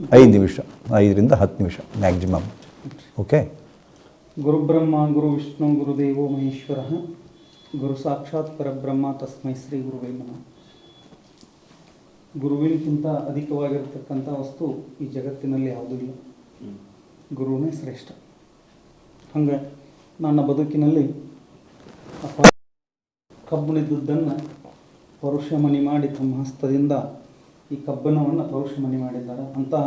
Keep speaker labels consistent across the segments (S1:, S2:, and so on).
S1: ಐದು ನಿಮಿಷ, ಐದರಿಂದ ಹತ್ತು ನಿಮಿಷ ಮ್ಯಾಕ್ಸಿಮಮ್ ಓಕೆ
S2: ಗುರುಬ್ರಹ್ಮ ಗುರು ವಿಷ್ಣು ಗುರುದೇವೋ ಮಹೇಶ್ವರ, ಗುರು ಸಾಕ್ಷಾತ್ ಪರಬ್ರಹ್ಮ, ತಸ್ಮೈ ಶ್ರೀ ಗುರುವೇ ನಮಃ. ಗುರುವಿನಕ್ಕಿಂತ ಅಧಿಕವಾಗಿರತಕ್ಕಂಥ ವಸ್ತು ಈ ಜಗತ್ತಿನಲ್ಲಿ ಯಾವುದೂ ಇಲ್ಲ. ಗುರುವೇ ಶ್ರೇಷ್ಠ. ಹಂಗೆ ನನ್ನ ಬದುಕಿನಲ್ಲಿ ಅಪ್ಪ ಪರುಷ ಪರುಷಮಣಿ ಮಾಡಿ ತಮ್ಮ ಹಸ್ತದಿಂದ ಈ ಕಬ್ಬನವನ್ನು ಮನೆ ಮಾಡಿದ್ದಾರೆ. ಅಂತಹ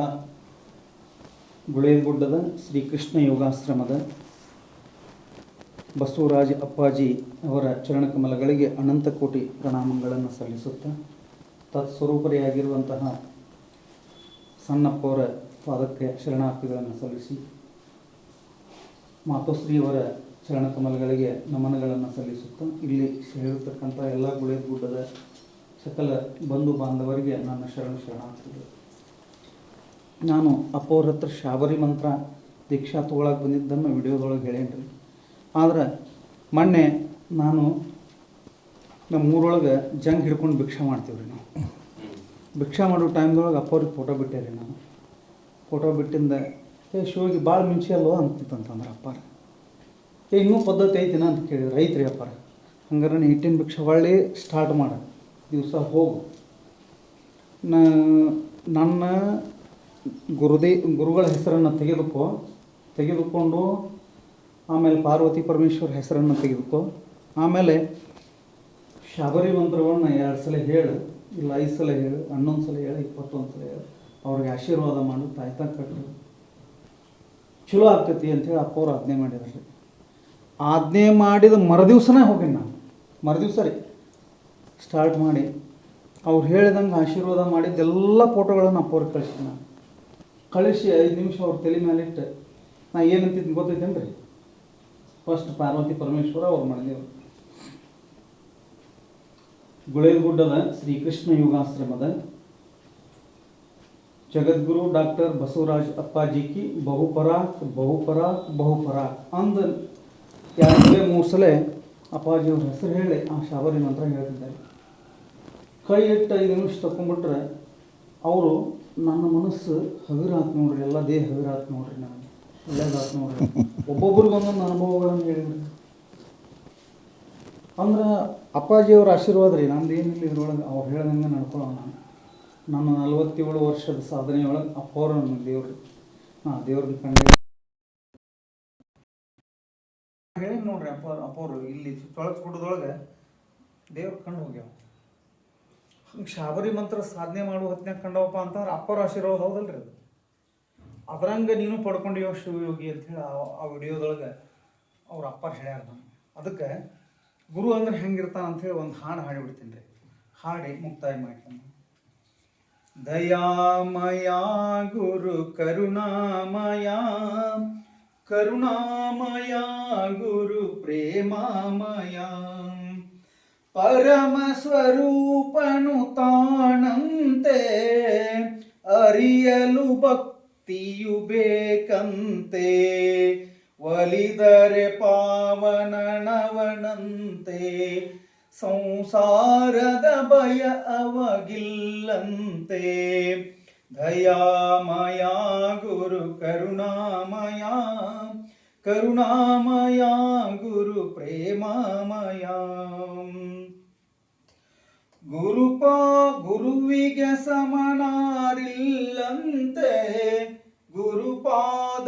S2: ಗುಳೇಗುಡ್ಡದ ಶ್ರೀಕೃಷ್ಣ ಯೋಗಾಶ್ರಮದ ಬಸವರಾಜ ಅಪ್ಪಾಜಿ ಅವರ ಚರಣಕಮಲಗಳಿಗೆ ಅನಂತ ಕೋಟಿ ಪ್ರಣಾಮಗಳನ್ನು ಸಲ್ಲಿಸುತ್ತಾ. ತತ್ಸ್ವರೂಪರಿಯಾಗಿರುವಂತಹ ಸಣ್ಣಪ್ಪವರ ಪಾದಕ್ಕೆ ಶರಣಾರ್ಥಿಗಳನ್ನು ಸಲ್ಲಿಸಿ, ಮಾತೋಶ್ರೀಯವರ ಚರಣಕಮಲಗಳಿಗೆ ನಮನಗಳನ್ನು ಸಲ್ಲಿಸುತ್ತಾ. ಇಲ್ಲಿ ಸೇರಿರ್ತಕ್ಕಂಥ ಎಲ್ಲ ಗುಳೇಗುಡ್ಡದ ಸಕಲ ಬಂಧು ಬಾಂಧವರಿಗೆ ನನ್ನ ಶರಣ ಶರಣಾರ್ಥಿಗಳು. ನಾನು ಅಪ್ಪವ್ರ ಹತ್ರ ಶಾಬರಿ ಮಂತ್ರ ದೀಕ್ಷಾ ತೊಗೊಳಕ್ಕೆ ಬಂದಿದ್ದನ್ನು ವಿಡಿಯೋದೊಳಗೆ ಹೇಳೇನ್ರಿ. ಆದ್ರೆ ಮೊನ್ನೆ ನಾನು ನಮ್ಮ ಊರೊಳಗೆ ಜಂಗ್ ಹಿಡ್ಕೊಂಡು ಭಿಕ್ಷಾ ಮಾಡ್ತೀವ್ರಿ ನಾವು. ಭಿಕ್ಷಾ ಮಾಡೋ ಟೈಮ್ದೊಳಗೆ ಅಪ್ಪವ್ರಿಗೆ ಫೋಟೋ ಬಿಟ್ಟೆ ರೀ ನಾನು. ಫೋಟೋ ಬಿಟ್ಟಿಂದ, ಏ ಶಿವಗೆ ಭಾಳ ಮಿಂಚಿ ಅಲ್ವೋ ಅಂತಂತಂದ್ರೆ ಅಪ್ಪಾರ, ಏ ಇನ್ನೂ ಪದ್ಧತಿ ಐತಿನ? ಅಂತ ಕೇಳಿದ್ರು. ಐತ್ರಿ ಅಪ್ಪಾರ, ಹಂಗಾರೆ ನೀ ಹಿಟ್ಟಿನ ಭಿಕ್ಷೆ ಹೊಳ್ಳಿ ಸ್ಟಾರ್ಟ್ ಮಾಡ. ದಿವಸ ಹೋಗು. ನನ್ನ ಗುರುದೇ, ಗುರುಗಳ ಹೆಸರನ್ನು ತೆಗೆದುಕೋ. ತೆಗೆದುಕೊಂಡು ಆಮೇಲೆ ಪಾರ್ವತಿ ಪರಮೇಶ್ವರ ಹೆಸರನ್ನು ತೆಗೆದುಕೋ. ಆಮೇಲೆ ಶಬರಿ ಮಂತ್ರವನ್ನು ಎರಡು ಸಲ ಹೇಳು, ಇಲ್ಲ ಐದು ಸಲ ಹೇಳು, ಹನ್ನೊಂದು ಸಲ ಹೇಳು, ಇಪ್ಪತ್ತೊಂದು ಸಲ ಹೇಳು. ಅವ್ರಿಗೆ ಆಶೀರ್ವಾದ ಮಾಡು ತಾಯ್ತ ಕಟ್ಟು ಚಲೋ ಆಗ್ತೈತಿ ಅಂತೇಳಿ ಅಪ್ಪ ಅವ್ರು ಆಜ್ಞೆ ಮಾಡಿದ್ರು ಆಜ್ಞೆ ಮಾಡಿದ ಮರುದಿವ್ಸನೇ ಹೋಗಿನಿ ನಾನು. ಮರುದಿವ್ಸ ರೀ. ಸ್ಟಾರ್ಟ್ ಮಾಡಿ, ಅವ್ರು ಹೇಳಿದಂಗೆ ಆಶೀರ್ವಾದ ಮಾಡಿದ್ದೆಲ್ಲ ಫೋಟೋಗಳನ್ನು ಅಪ್ಪವ್ರಿಗೆ ಕಳಿಸಿ ನಾನು. ಕಳಿಸಿ ಐದು ನಿಮಿಷ ಅವ್ರ ತಲೆ ಮೇಲೆ ಇಟ್ಟು, ನಾ ಏನಂತಿದ್ದು ಗೊತ್ತೈತೇನು ರೀ ಫಸ್ಟ್ ಪಾರ್ವತಿ ಪರಮೇಶ್ವರ ಅವ್ರು ಮಾಡಿದೆವು ಗುಳೇಗುಡ್ಡದ ಶ್ರೀಕೃಷ್ಣ ಯೋಗಾಶ್ರಮದ ಜಗದ್ಗುರು ಡಾಕ್ಟರ್ ಬಸವರಾಜ್ ಅಪ್ಪಾಜಿ ಕಿ ಬಹುಪರಾಕ್ ಬಹುಪರಾಕ್ ಬಹುಪರಾಕ್ ಅಂದ ಯಾವುದೇ ಮೂರು ಸಲ ಅಪ್ಪಾಜಿಯವ್ರ ಹೆಸರು ಹೇಳಿ, ಆ ಶಾಬರಿ ಮಂತ್ರ ಹೇಳ್ತಿದ್ದಾರೆ. ಕೈ ಇಟ್ಟು ಐದು ನಿಮಿಷ ತಕೊಂಡ್ಬಿಟ್ರೆ ಅವರು ನನ್ನ ಮನಸ್ಸು ಹಗುರಾತ್ ನೋಡ್ರಿ, ಎಲ್ಲ ದೇಹ ಹಗುರಾತ್ ನೋಡ್ರಿ ನನಗೆ. ಒಳ್ಳೇದಾತ್ ನೋಡ್ರಿ. ಒಬ್ಬೊಬ್ರಿಗೆ ಒಂದೊಂದು ಅನುಭವಗಳನ್ನು ಹೇಳಿದ್ರು. ಅಂದ್ರೆ ಅಪ್ಪಾಜಿಯವ್ರ ಆಶೀರ್ವಾದ ರೀ, ನಂದು ಏನಿಲ್ಲ ಇದ್ರೊಳಗೆ, ಅವ್ರು ಹೇಳ್ದಂಗೆ ನಡ್ಕೊಳ್ಳೋ ನಾನು. ನನ್ನ ನಲವತ್ತೇಳು ವರ್ಷದ ಸಾಧನೆಯೊಳಗೆ ಅಪ್ಪವ್ರು ನನ್ನ ದೇವ್ರಿ. ಹಾಂ, ದೇವ್ರನ್ನ ಕಂಡು ಹೇಳಿ ನೋಡ್ರಿ ಅಪ್ಪ ಅಪ್ಪವ್ರು, ಇಲ್ಲಿ ತೊಳಕ್ ಗುಡ್ಡದೊಳಗೆ ದೇವ್ರ ಕಂಡು ಹೋಗ್ಯಾವ. ಹಂಗೆ ಶಾಬರಿ ಮಂತ್ರ ಸಾಧನೆ ಮಾಡುವ ಹೊತ್ನ್ಯಾಗ ಕಂಡವಪ್ಪ ಅಂತಂದ್ರೆ ಅಪ್ಪರ ಆಶೀರ್ವಾದ ಹೌದಲ್ರಿ ಅದು. ಅದ್ರಂಗೆ ನೀನು ಪಡ್ಕೊಂಡಿಯೋ ಶಿವಯೋಗಿ ಅಂತೇಳಿ ಆ ವಿಡಿಯೋದೊಳಗೆ ಅವ್ರ ಅಪ್ಪ ಹೇಳ್ಯಾರ ಅದಕ್ಕೆ ಗುರು ಅಂದ್ರೆ ಹೆಂಗಿರ್ತಾನ ಅಂಥೇಳಿ ಒಂದು ಹಾಡು ಹಾಡಿಬಿಡ್ತೀನಿ ರೀ ಹಾಡಿ ಮುಕ್ತಾಯ ಮಾಡ್ತೀನಿ. ದಯಾಮಯ ಗುರು ಕರುಣಾಮಯ ಕರುಣಾಮಯ ಗುರು ಪ್ರೇಮಾಮಯ. ಪರಮ ಸ್ವರೂಪನು ತಾಣಂತೆ ಅರಿಯಲು ಭಕ್ತಿಯು ಬೇಕಂತೆ, ಒಲಿದರೆ ಪಾವನನವನಂತೆ, ಸಂಸಾರದ ಭಯ ಅವಗಿಲ್ಲಂತೆ. ದಯಾಮಯ ಗುರು, ಕರುಣಾಮಯ ಕರುಣಾಮಯ ಗುರು, ಪ್ರೇಮಾಮಯ. ಗುರುಪ ಗುರುವಿಗೆ ಸಮನಾರಿಲ್ಲಂತೆ ಗುರುಪಾದವನಂಬಿರಬೇಕಂತೆ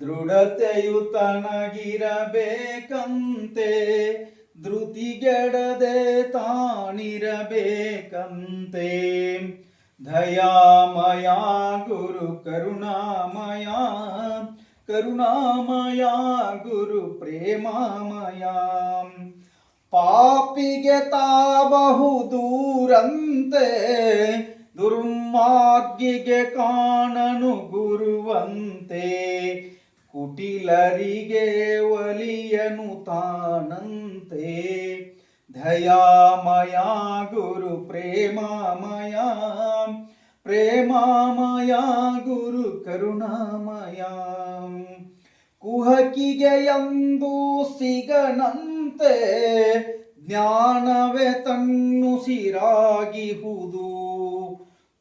S2: ದೃಢತೆಯು ತನಗಿರಬೇಕಂತೆ ಧೃತಿಗೆಡದೆ ತಾನಿರಬೇಕಂತೆ. ದಯಾಮಯ ಗುರು ಕರುಣಾಮಯ ಕರುಣಾಮಯ ಗುರು ಪ್ರೇಮಾಮಯ. ಪಾಪಿಗೆ ತಾ ಬಹು ದೂರಂತೆ, ದುರ್ಮಾರ್ಗಿಗೆ ಕಾಣನು ಗುರುವಂತೆ. ಕುಟಿಲರಿಗೆ ಒಲಿಯನು ತಾನಂತೆ. ದಯಾಮಯ ಗುರು ಪ್ರೇಮಾಮಯ. ಪ್ರೇಮಾಮಯ ಗುರು ಕರುಣಾಮಯ. ಕುಹಕಿಗೆ ಎಂದು ಸಿಗನಂತೆ ಜ್ಞಾನವೇ ತನ್ನುಸಿರಾಗಿಹುದು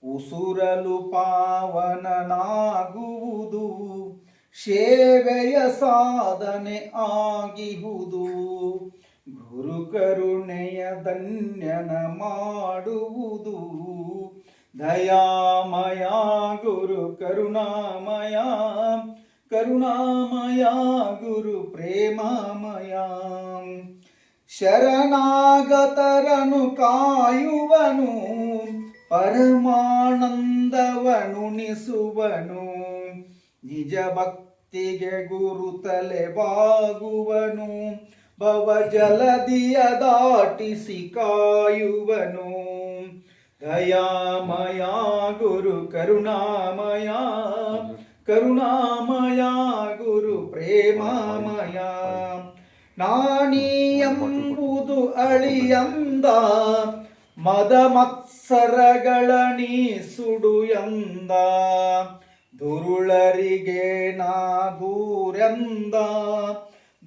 S2: ಉಸುರಲು ಪಾವನನಾಗುವುದು, ಸೇವೆಯ ಸಾಧನೆ ಆಗಿಹುದು. ಗುರು ಕರುಣೆಯ ಧನ್ಯನ ಮಾಡುವುದು ಕರುಣಾಮಯ ಕರುಣಾಮಯ ಗುರು ಪ್ರೇಮಮಯ. ಶರಣಾಗತರನು ಕಾಯುವನು ಪರಮಾನಂದವನುಣಿಸುವನು ನಿಜ ಭಕ್ತಿಗೆ ಗುರು ತಲೆ ಬಾಗುವನು ಭವ ಜಲದಿಯ ದಾಟಿಸಿ ಕಾಯುವನು. ಕರುಣಾಮಯ. ಗುರು ಪ್ರೇಮಾಮಯ. ನಾಣಿ ಎಂಬುದು ಅಳಿಯಂದ. ಮದ ಮತ್ಸರಗಳ ನೀ ಸುಡು ಎಂದ. ದುರುಳರಿಗೆ ನಾ ದೂರೆಂದ.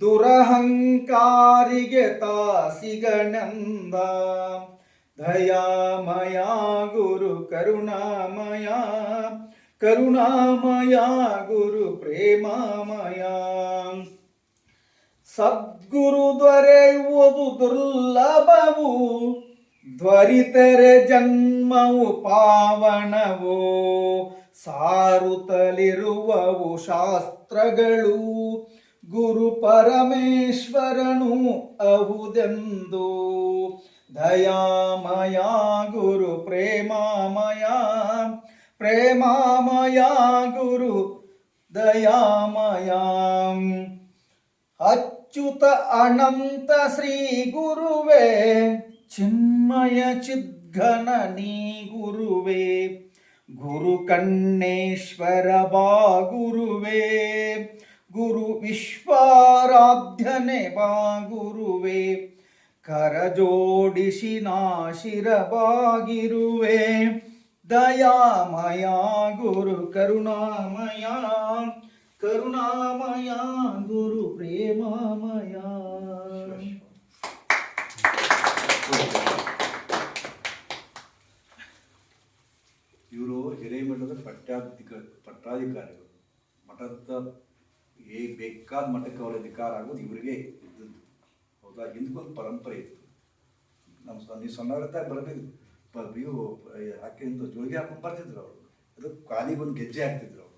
S2: ದುರಹಂಕಾರಿಗೆ ತಾಸಿಗಣಂದ ದಯಾಮಯ ಗುರು ಕರುಣಾಮಯ ಕರುಣಾಮಯ ಗುರು ಪ್ರೇಮಾಮಯ ಸದ್ಗುರು ದೊರೆಯುವುದು ದುರ್ಲಭವು ಧ್ವರಿತರೆ ಜನ್ಮವು ಪಾವನವು. ಸಾರುತ್ತಲಿರುವವು ಶಾಸ್ತ್ರಗಳು, ಗುರು ಪರಮೇಶ್ವರನು ಅಹುದೆಂದು. दयामया गुरु प्रेमामया प्रेमामया गुरु दयामयाम् अच्युत अनन्त श्रीगुरुवे चिन्मय चिद्घननी गुरुवे गुरुकण्ेश्वर वा गुरुवे गुरुविश्वराध्यने वा गुरुवे। ಬಾ ನಾಶಿರವಾಗಿರುವೆ ದಯಾಮಯ ಗುರು ಕರುಣಾಮಯ ಕರುಣಾಮಯ ಗುರು ಪ್ರೇಮಾಮಯ.
S1: ಇವರು ಹಿರೇಮಠದ ಪಟ್ಟಾಧಿಕ ಪಟ್ಟಾಧಿಕಾರಿಗಳು. ಮಠದ ಏ ಬೇಕಾದ ಮಠಕ್ಕೆ ಅವರ ಅಧಿಕಾರ ಆಗೋದು ಇವರಿಗೆ ಹಿಂದಕ್ಕೊಂದು ಪರಂಪರೆ ಇತ್ತು. ನಮ್ಮ ನೀವು ಸಣ್ಣವರಿದ್ದಾಗ ಬರಬೇಕು. ಇವು ಹಾಕಿ ಇಂದು ಜೋಳಿಗೆ ಹಾಕೊಂಡು ಬರ್ತಿದ್ರು ಅವರು. ಅದು ಕಾಲಿಗೊಂದು ಗೆಜ್ಜೆ ಹಾಕ್ತಿದ್ರು ಅವರು.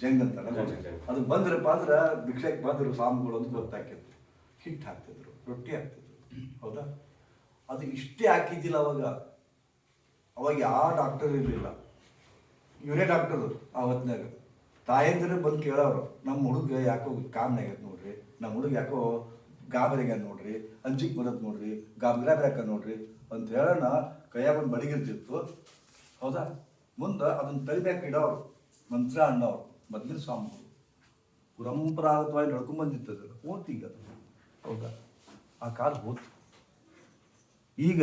S1: ಜಂಗ್ ಅಂತ ಅದು ಬಂದ್ರಪ್ಪ ಅಂದ್ರೆ ಭಿಕ್ಷೆಗೆ ಬಂದ್ರು ಸ್ವಾಮಿಗಳು ಅಂತ ಗೊತ್ತಾಕಿತ್ತು ಹಿಟ್ಟು ಹಾಕ್ತಿದ್ರು ರೊಟ್ಟಿ ಹಾಕ್ತಿದ್ರು. ಹೌದಾ? ಅದು ಇಷ್ಟೇ ಹಾಕಿದ್ದಿಲ್ಲ ಅವಾಗ. ಅವಾಗ ಯಾವ ಡಾಕ್ಟರ್ ಇರಲಿಲ್ಲ. ಇವರೇ ಡಾಕ್ಟರ್ ಆ ತಾಯಂದ್ರೆ ತಾಯಂದಿರು ಬಂದು ಕೇಳೋರು ನಮ್ಮ ಹುಡುಗ ಯಾಕೋ ಕಾಮ್ನಾಗೈತೆ ನೋಡ್ರಿ ನಮ್ಮ ಹುಡುಗ ಯಾಕೋ ಗಾಬರಿಗ್ಯಾನ ನೋಡ್ರಿ ಅಂಜಿಕ್ ಬರೋದು ನೋಡ್ರಿ ಗಾಬ್ರಾಬ್ರಾಕ ನೋಡ್ರಿ ಅಂತ ಹೇಳೋಣ ಕೈಯಾಗ ಒಂದು ಬಡಿಗಿರ್ತಿತ್ತು ಹೌದಾ? ಮುಂದೆ ಅದನ್ನ ತಳಿಮ್ಯಾಕ ಇಡೋರು ಮಂತ್ರ ಅಣ್ಣವ್ರು ಮೊದಲಿನ ಸ್ವಾಮಿಗಳು. ಪರಂಪರಾಗತವಾಗಿ ನಡ್ಕೊಂಡ್ ಅದು ಹೋತ್ ಈಗ ಅದು. ಹೌದಾ? ಆ ಕಾಲ ಹೋತು. ಈಗ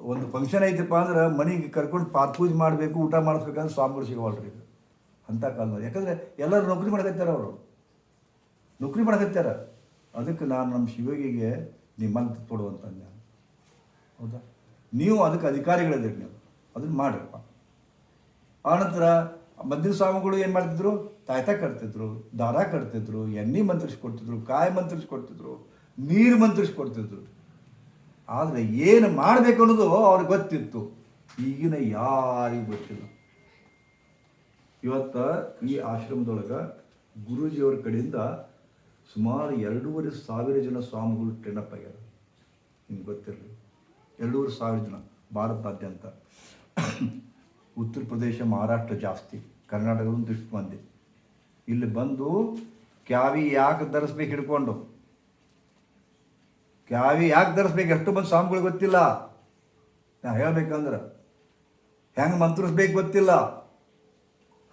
S1: ಒಂದು ಫಂಕ್ಷನ್ ಐತಪ್ಪ ಅಂದ್ರೆ ಮನೆಗೆ ಕರ್ಕೊಂಡು ಪಾತ್ ಪೂಜೆ ಮಾಡಬೇಕು ಊಟ ಮಾಡಿಸ್ಬೇಕಂದ್ರೆ ಸ್ವಾಮಿಗಳು ಸಿಗವಲ್ರಿ ಈಗ. ಅಂಥ ಕಾಲದಲ್ಲಿ ಯಾಕಂದ್ರೆ ಎಲ್ಲರೂ ನೌಕರಿ ಮಾಡಕತ್ತಾರ ಅವರು. ನೌಕರಿ ಮಾಡಕತ್ತಾರ ಅದಕ್ಕೆ ನಾನು ನಮ್ಮ ಶಿವಗಿಗೆ ನಿಮ್ಮಂತ ಕೊಡುವಂತ ನಾನು ಹೌದಾ? ನೀವು ಅದಕ್ಕೆ ಅಧಿಕಾರಿಗಳಿದ್ದೀರಿ ನೀವು. ಅದನ್ನು ಮಾಡ್ರಿ ಆನಂತರ ಮಂದಿರ ಸ್ವಾಮಿಗಳು ಏನು ಮಾಡ್ತಿದ್ರು? ತಾಯ್ತ ಕಟ್ತಿದ್ರು, ದಾರ ಕಟ್ತಿದ್ರು, ಎಣ್ಣೆ ಮಂತ್ರಿಸ್ಕೊಡ್ತಿದ್ರು, ಕಾಯಿ ಮಂತ್ರಿಸ್ಕೊಡ್ತಿದ್ರು, ನೀರು ಮಂತ್ರಿಸ್ಕೊಡ್ತಿದ್ರು. ಆದರೆ ಏನು ಮಾಡಬೇಕು ಅನ್ನೋದು ಅವ್ರಿಗೆ ಗೊತ್ತಿತ್ತು. ಈಗಿನ ಯಾರಿಗೂ ಗೊತ್ತಿಲ್ಲ. ಇವತ್ತು ಈ ಆಶ್ರಮದೊಳಗೆ ಗುರೂಜಿಯವ್ರ ಕಡೆಯಿಂದ ಸುಮಾರು ಎರಡೂವರೆ ಸಾವಿರ ಜನ ಸ್ವಾಮಿಗಳು ಟ್ರೈನಪ್ ಆಗ್ಯಾರ. ನಿಮ್ಗೆ ಗೊತ್ತಿರಲಿ. ಎರಡೂವರೆ ಸಾವಿರ ಜನ ಭಾರತಾದ್ಯಂತ ಉತ್ತರ ಪ್ರದೇಶ, ಮಹಾರಾಷ್ಟ್ರ ಜಾಸ್ತಿ. ಕರ್ನಾಟಕದ ಇಷ್ಟು ಮಂದಿ. ಇಲ್ಲಿ ಬಂದು ಕ್ಯಾವಿ ಯಾಕೆ ಧರಿಸ್ಬೇಕು ಹಿಡ್ಕೊಂಡು? ಕ್ಯಾವಿ ಯಾಕೆ ಧರಿಸ್ಬೇಕು? ಎಷ್ಟು ಮಂದಿ ಸ್ವಾಮಿಗಳು ಗೊತ್ತಿಲ್ಲ. ನಾ ಹೇಳ್ಬೇಕಂದ್ರೆ, ಹೆಂಗೆ ಮಂತ್ರಿಸ್ಬೇಕು ಗೊತ್ತಿಲ್ಲ.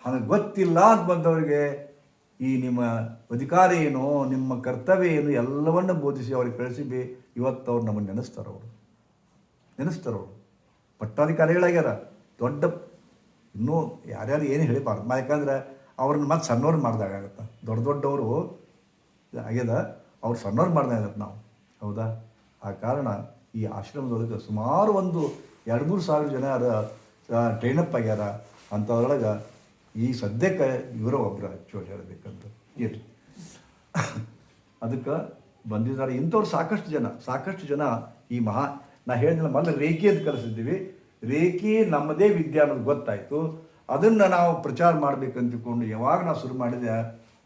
S1: ಹಂಗೆ ಗೊತ್ತಿಲ್ಲ ಅಂತ ಬಂದವರಿಗೆ ಈ ನಿಮ್ಮ ಅಧಿಕಾರ ಏನು, ನಿಮ್ಮ ಕರ್ತವ್ಯ ಏನು, ಎಲ್ಲವನ್ನ ಬೋಧಿಸಿ ಅವ್ರಿಗೆ ಕಳಿಸಿ ಇವತ್ತು ಅವ್ರು ನಮ್ಮನ್ನು ನೆನೆಸ್ತಾರೆ ಅವರು. ಪಟ್ಟಾಧಿಕಾರಿಗಳಾಗ್ಯಾರ. ದೊಡ್ಡ ಇನ್ನೂ ಯಾರ್ಯಾರು ಏನು ಹೇಳಿಬಾರ್ದು. ಯಾಕಂದ್ರೆ ಅವ್ರನ್ನ ಮತ್ತೆ ಸಣ್ಣವ್ರು ಮಾಡ್ದಾಗತ್ತೆ ದೊಡ್ಡ ದೊಡ್ಡವರು ಆಗ್ಯದ, ಅವ್ರು ಸಣ್ಣವ್ರು ಮಾಡ್ದಾಗತ್ತೆ ನಾವು. ಹೌದಾ? ಆ ಕಾರಣ ಈ ಆಶ್ರಮದೊಳಗೆ ಸುಮಾರು ಒಂದು ಎರಡು ಮೂರು ಸಾವಿರ ಜನ ಟ್ರೈನಪ್ ಆಗ್ಯಾರ ಅಂಥದ್ರೊಳಗೆ ಈ ಸದ್ಯಕ್ಕೆ ಇವರ ಒಬ್ಬರು ಚೋಳ ಹೇಳಬೇಕಂತ ಏನು ಅದಕ್ಕೆ ಬಂದಿದ್ದಾರೆ. ಇಂಥವ್ರು ಸಾಕಷ್ಟು ಜನ ಸಾಕಷ್ಟು ಜನ ಈ ಮಹಾ, ನಾ ಹೇಳಿದ ಮೊದಲು ರೇಖೆ ಅಂತ ಕಲಿಸಿದ್ದೀವಿ ರೇಖೆ ನಮ್ಮದೇ ವಿದ್ಯೆ ಅನ್ನೋದು ಗೊತ್ತಾಯಿತು. ಅದನ್ನು ನಾವು ಪ್ರಚಾರ ಮಾಡಬೇಕಂತಿಕೊಂಡು ಯಾವಾಗ ನಾವು ಶುರು ಮಾಡಿದೆ,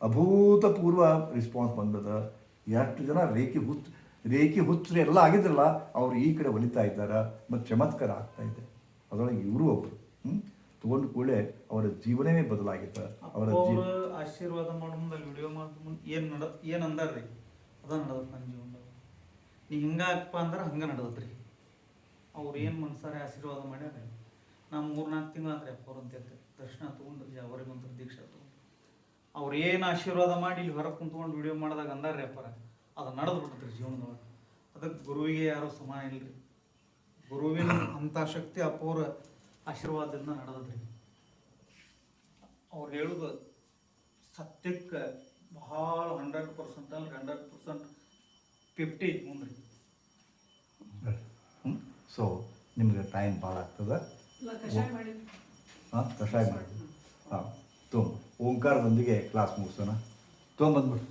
S1: ಅಭೂತಪೂರ್ವ ರಿಸ್ಪಾನ್ಸ್ ಬಂದದ. ಎಷ್ಟು ಜನ ರೇಖೆ ಹುಚ್ಚು, ರೇಖೆ ಹುಚ್ಚರು ಎಲ್ಲ ಆಗಿದ್ರಲ್ಲ, ಅವರು ಈ ಕಡೆ ಒಲಿತಾ ಇದ್ದಾರೆ ಮತ್ತು ಚಮತ್ಕಾರ ಆಗ್ತಾ ಇದೆ. ಅದರೊಳಗೆ ಇವರು ಒಬ್ಬರು ಹ್ಞೂ ತೊಗೊಂಡು ಕೂಡಲೇ ಅವರ ಜೀವನವೇ ಬದಲಾಗಿತ್ತು. ಅವರ
S2: ಆಶೀರ್ವಾದ ಮಾಡೋ ಮುಂದೆ ವಿಡಿಯೋ ಮಾಡಿದ ಮುಂದೆ ಏನು ನಡ ಏನು ಅಂದಾರ್ರಿ? ಅದ ನಡದತ್ ನನ್ನ ಜೀವನದಾಗ. ನೀ ಹಿಂಗಾಗಪ್ಪ ಅಂದ್ರೆ ಹಂಗೆ ನಡದತ್ರಿ ಅವ್ರು ಏನು ಮನ್ಸಾರೆ ಆಶೀರ್ವಾದ ಮಾಡ್ಯಾರ ನಾ ಮೂರ್ನಾಲ್ಕು ತಿಂಗಳು ಅಂದ್ರೆ ಅಪ್ಪ ಅವ್ರ ಅಂತ ದರ್ಶನ ತೊಗೊಂಡು ಅವ್ರಿಗೆ ಮಂತ್ರ ದೀಕ್ಷಾ ತೊಗೊಂಡು ಅವ್ರು ಏನು ಆಶೀರ್ವಾದ ಮಾಡಿ ಇಲ್ಲಿ ಹೊರಗೆ ಕುಂತ್ಕೊಂಡು ವಿಡಿಯೋ ಮಾಡಿದಾಗ ಅಂದಾರ್ರಿ ಅಪ್ಪರ ಅದು ನಡೆದು ಬಿಟ್ಟತ್ರಿ ಜೀವನದೊಳಗೆ. ಅದಕ್ಕೆ ಗುರುವಿಗೆ ಯಾರೋ ಸಮಾನ ಇಲ್ರಿ. ಗುರುವಿನ ಅಂಥ ಶಕ್ತಿ ಅಪ್ಪವ್ರ ಆಶೀರ್ವಾದದಿಂದ ನಡೆದದ್ರಿ. ಅವ್ರು ಹೇಳುದು ಸತ್ಯಕ್ಕೆ ಬಹಳ ಹಂಡ್ರೆಡ್ ಪರ್ಸೆಂಟ್ ಅಲ್ಲಿ ಹಂಡ್ರೆಡ್ ಪರ್ಸೆಂಟ್ ಫಿಫ್ಟಿ ಮುಂದ್ರಿ.
S1: ಸೊ ನಿಮಗೆ ಟೈಮ್ ಭಾಳ ಆಗ್ತದೆ. ಹಾಂ ಕಷಾಯ ಮಾಡಿ. ಹಾಂ ತೊಗೊಂಬ. ಓಂಕಾರದೊಂದಿಗೆ ಕ್ಲಾಸ್ ಮುಗಿಸೋಣ. ತೊಗೊಂಬಂದ್ಬಿಡು.